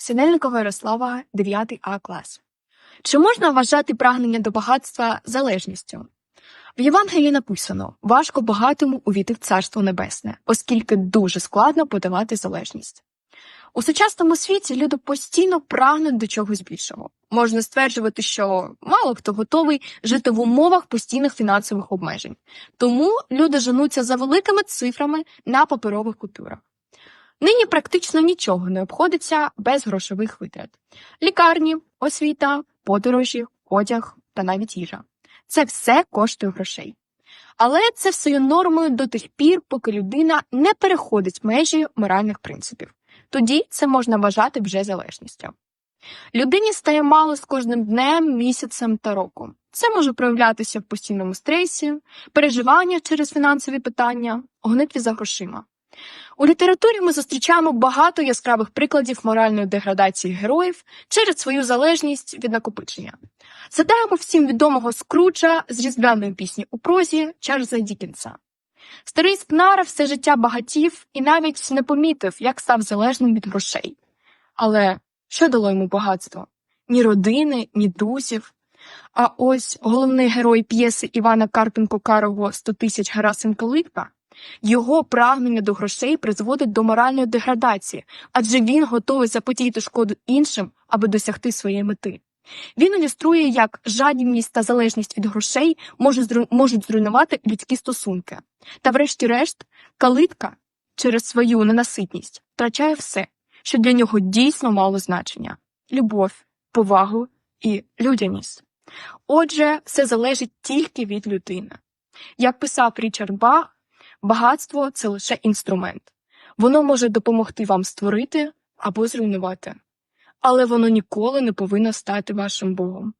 Синельникова Ярослава, 9 А клас. Чи можна вважати прагнення до багатства залежністю? В Євангелії написано: важко багатому увійти в Царство Небесне, оскільки дуже складно подавати залежність. У сучасному світі люди постійно прагнуть до чогось більшого. Можна стверджувати, що мало хто готовий жити в умовах постійних фінансових обмежень. Тому люди женуться за великими цифрами на паперових купюрах. Нині практично нічого не обходиться без грошових витрат: лікарні, освіта, подорожі, одяг та навіть їжа. Це все коштує грошей. Але це все є нормою до тих пір, поки людина не переходить межі моральних принципів. Тоді це можна вважати вже залежністю. Людині стає мало з кожним днем, місяцем та роком. Це може проявлятися в постійному стресі, переживаннях через фінансові питання, гонитві за грошима. У літературі ми зустрічаємо багато яскравих прикладів моральної деградації героїв через свою залежність від накопичення. Задаємо всім відомого скруча з різдвяної пісні у прозі Чарльза Дікінса. Старий Скнара все життя багатів і навіть не помітив, як став залежним від грошей. Але що дало йому багатство? Ні родини, ні друзів. А ось головний герой п'єси Івана Карпенко Карого «100 тисяч Герасимко Липка його прагнення до грошей призводить до моральної деградації, адже він готовий запотіяти шкоду іншим, аби досягти своєї мети. Він ілюструє, як жадібність та залежність від грошей можуть зруйнувати людські стосунки. Та, врешті-решт, калитка через свою ненаситність втрачає все, що для нього дійсно мало значення: любов, повагу і людяність. Отже, все залежить тільки від людини. Як писав Річард Бах, багатство це лише інструмент. Воно може допомогти вам створити або зруйнувати, але воно ніколи не повинно стати вашим Богом.